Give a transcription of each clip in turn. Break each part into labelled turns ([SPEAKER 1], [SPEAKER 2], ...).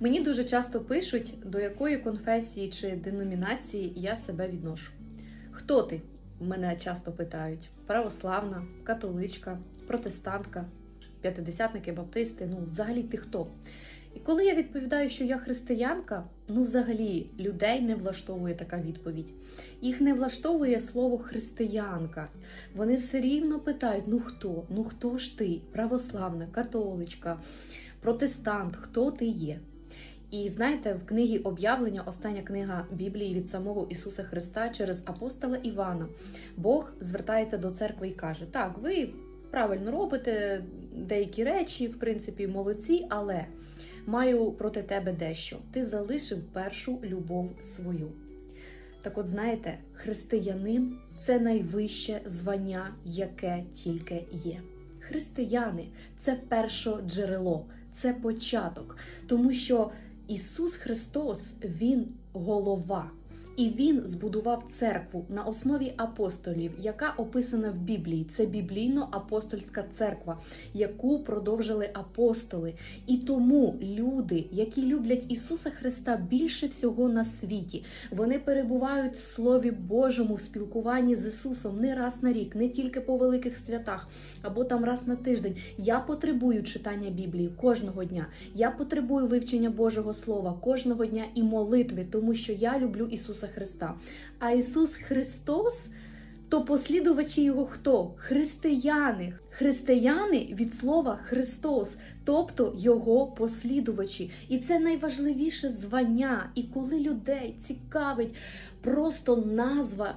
[SPEAKER 1] Мені дуже часто пишуть, до якої конфесії чи деномінації я себе відношу. Хто ти? Мене часто питають: православна, католичка, протестантка, п'ятидесятники, баптисти. Ну, взагалі ти хто? І коли я відповідаю, що я християнка, ну взагалі людей не влаштовує така відповідь. Їх не влаштовує слово християнка. Вони все рівно питають: ну хто? Ну хто ж ти? Православна, католичка, протестант, хто ти є? І знаєте, в книгі об'явлення, остання книга Біблії від самого Ісуса Христа через апостола Івана, Бог звертається до церкви і каже: Так, ви правильно робите деякі речі, в принципі, молодці, але маю проти тебе дещо. Ти залишив першу любов свою. Так от знаєте, християнин це найвище звання, яке тільки є. Християни це перше джерело, це початок, тому що Ісус Христос Він голова. І він збудував церкву на основі апостолів, яка описана в Біблії. Це біблійно-апостольська церква, яку продовжили апостоли. І тому люди, які люблять Ісуса Христа більше всього на світі, вони перебувають в Слові Божому в спілкуванні з Ісусом не раз на рік, не тільки по великих святах або там раз на тиждень. Я потребую читання Біблії кожного дня. Я потребую вивчення Божого Слова кожного дня і молитви, тому що я люблю Ісуса Христа. А Ісус Христос. То послідувачі його хто? Християни. Християни від слова Христос, тобто його послідувачі. І це найважливіше звання. І коли людей цікавить просто назва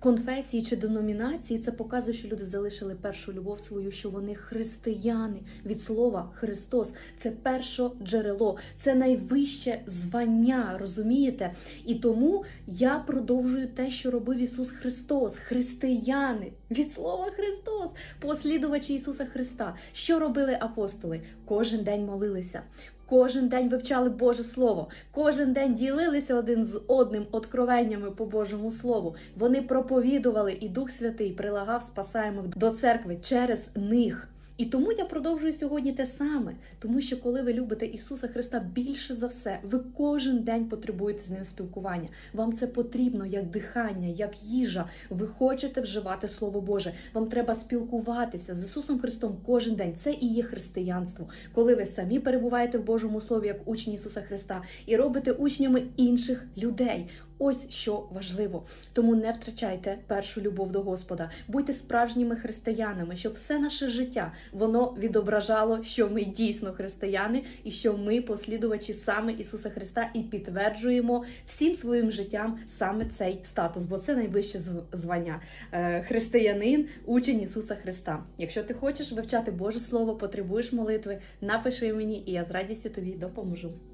[SPEAKER 1] конфесії чи деномінації, це показує, що люди залишили першу любов свою, що вони християни від слова Христос. Це перше джерело, це найвище звання, розумієте? І тому я продовжую те, що робив Ісус Христос, християни від слова Христос, послідувачі Ісуса Христа. Що робили апостоли? Кожен день молилися. Кожен день вивчали Боже Слово, кожен день ділилися один з одним откровеннями по Божому Слову. Вони проповідували, і Дух Святий прилагав спасаємих до церкви через них. І тому я продовжую сьогодні те саме, тому що коли ви любите Ісуса Христа більше за все, ви кожен день потребуєте з ним спілкування. Вам це потрібно як дихання, як їжа. Ви хочете вживати Слово Боже. Вам треба спілкуватися з Ісусом Христом кожен день. Це і є християнство, коли ви самі перебуваєте в Божому Слові як учні Ісуса Христа і робите учнями інших людей. Ось що важливо. Тому не втрачайте першу любов до Господа. Будьте справжніми християнами, щоб все наше життя воно відображало, що ми дійсно християни і що ми послідувачі саме Ісуса Христа і підтверджуємо всім своїм життям саме цей статус, бо це найвище звання Е, християнин, учень Ісуса Христа. Якщо ти хочеш вивчати Боже Слово, потребуєш молитви, напиши мені, і я з радістю тобі допоможу.